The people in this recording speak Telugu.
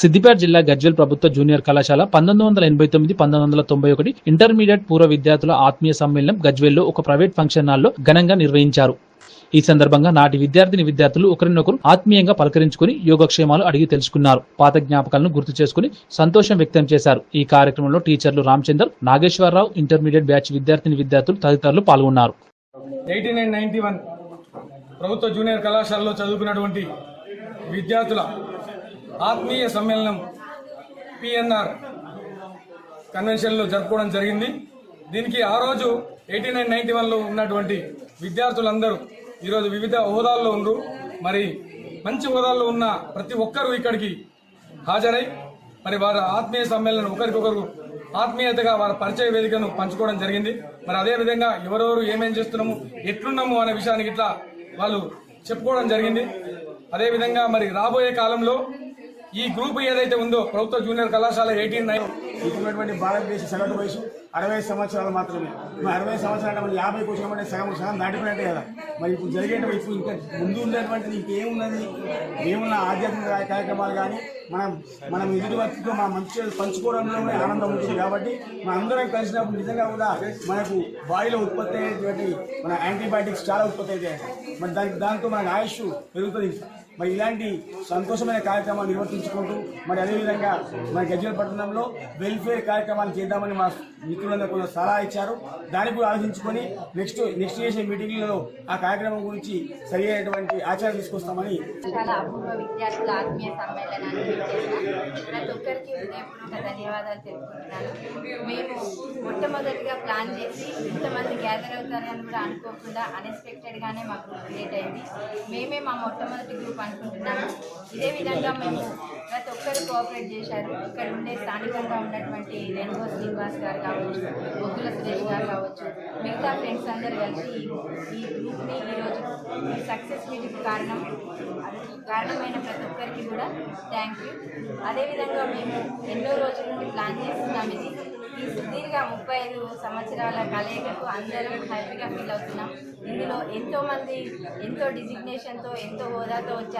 సిద్దిపేట జిల్లా గజ్వెల్ ప్రభుత్వ జూనియర్ కళాశాల పంతొమ్మిది వందల ఎనభై తొమ్మిది పంతొమ్మిది వందల తొంభై ఒకటి ఇంటర్మీడియట్ పూర్వ విద్యార్థుల ఆత్మీయ సమ్మేళనం గజ్వెల్లో ఒక ప్రైవేట్ ఫంక్షన్ హాల్లో ఘనంగా నిర్వహించారు. ఈ సందర్భంగా నాటి విద్యార్థిని విద్యార్థులు ఒకరినొకరు ఆత్మీయంగా పలకరించుకుని యోగక్షేమాలు అడిగి తెలుసుకున్నారు. పాత జ్ఞాపకాలను గుర్తు చేసుకుని సంతోషం వ్యక్తం చేశారు. ఈ కార్యక్రమంలో టీచర్లు రామచందర్ నాగేశ్వరరావు ఇంటర్మీడియట్ బ్యాచ్ విద్యార్థిని విద్యార్థులు తదితరులు పాల్గొన్నారు. ఎయిటీన్ నైన్టీ వన్ ప్రభుత్వ జూనియర్ కళాశాలలో చదువుకున్నటువంటి విద్యార్థుల ఆత్మీయ సమ్మేళనం పిఎన్ఆర్ కన్వెన్షన్లో జరుపుకోవడం జరిగింది. దీనికి ఆ రోజు ఎయిటీ నైన్ నైన్టీ వన్లో ఉన్నటువంటి విద్యార్థులందరూ ఈరోజు వివిధ హోదాల్లో ఉండ్రు. మరి మంచి హోదాల్లో ఉన్న ప్రతి ఒక్కరూ ఇక్కడికి హాజరై మరి వారి ఆత్మీయ సమ్మేళనం ఒకరికొకరు ఆత్మీయతగా వారి పరిచయ వేదికను పంచుకోవడం జరిగింది. మరి అదే విధంగా ఎవరెవరు ఏమేం చేస్తున్నాము ఎట్లున్నాము అనే విషయానికి ఇట్లా వాళ్ళు చెప్పుకోవడం జరిగింది. అదేవిధంగా మరి రాబోయే కాలంలో ఈ గ్రూప్ ఏదైతే ఉందో ప్రభుత్వ జూనియర్ కళాశాల ఎయిటీన్ నైన్. ఇప్పుడున్నటువంటి భారతదేశ సగటు వయసు అరవై సంవత్సరాలు మాత్రమే. అరవై సంవత్సరాలు అంటే యాభై కోసం అంటే సగం సగం దాటిపోయినట్టే కదా. మరి ఇప్పుడు జరిగేటువంటి ఇప్పుడు ఇంకా ముందు ఉండేటువంటిది ఇంకేమున్నది? ఏమున్న ఆధ్యాత్మిక కార్యక్రమాలు కానీ మనం మనం ఎదుటి వ్యక్తితో మన మంచి పంచుకోవడంలోనే ఆనందం ఉంటుంది కాబట్టి మన అందరం కలిసినప్పుడు నిజంగా కూడా మనకు బాడీలో ఉత్పత్తి అయ్యేటువంటి మన యాంటీబయాటిక్స్ చాలా ఉత్పత్తి అవుతాయి. మరి దానికి దాంతో మనకు ఆయుష్ పెరుగుతుంది. మరి ఇలాంటి సంతోషమైన కార్యక్రమాలు నిర్వర్తించుకుంటూ మరి అదేవిధంగా మన గజ్వేల్ పట్టణంలో వెల్ఫేర్ కార్యక్రమాలు చేద్దామని మా మిత్రులందరూ కూడా సలహా ఇచ్చారు. దాన్ని కూడా ఆలోచించుకొని నెక్స్ట్ నెక్స్ట్ చేసే మీటింగ్లలో ఆ కార్యక్రమం గురించి సరి అయినటువంటి ఆచారం తీసుకొస్తామని చాలా అపూర్వ విద్యార్థుల ఆత్మీయ సమ్మేళనాన్ని ప్రతి ఒక్కరికి హృదయపూర్వక ధన్యవాదాలు తెలుపుకుంటున్నాను. మేము మొట్టమొదటిగా ప్లాన్ చేసి ఇంతమంది గ్యాదర్ అవుతారని కూడా అనుకోకుండా అన్ఎక్స్పెక్టెడ్గానే మాకు క్రియేట్ అయింది. మేమే మా మొట్టమొదటి గ్రూప్ అనుకుంటున్నాము. ఇదే విధంగా మేము ప్రతి ఒక్కరు కోఆపరేట్ చేశారు. ఇక్కడ ఉండే స్థానికంగా ఉన్నటువంటి రెన్బో శ్రీనివాస్ గారు కావచ్చు బొగ్గుల సురేష్ గారు కావచ్చు మిగతా ఫ్రెండ్స్ అందరు కలిసి ఈ గ్రూప్ని ఈరోజు ఈ సక్సెస్ మీటింగ్ కారణం కారణమైన ప్రతి ఒక్కరికి కూడా థ్యాంక్ యూ అదేవిధంగా మేము ఎన్నో రోజుల నుండి ప్లాన్ చేస్తున్నాం. ఇది ఈ సుదీర్ఘ ముప్పై ఐదు సంవత్సరాల కలయికకు అందరం హ్యాపీగా ఫీల్ అవుతున్నాం. ఇందులో ఎంతోమంది ఎంతో డిజిగ్నేషన్తో ఎంతో హోదాతో వచ్చారు.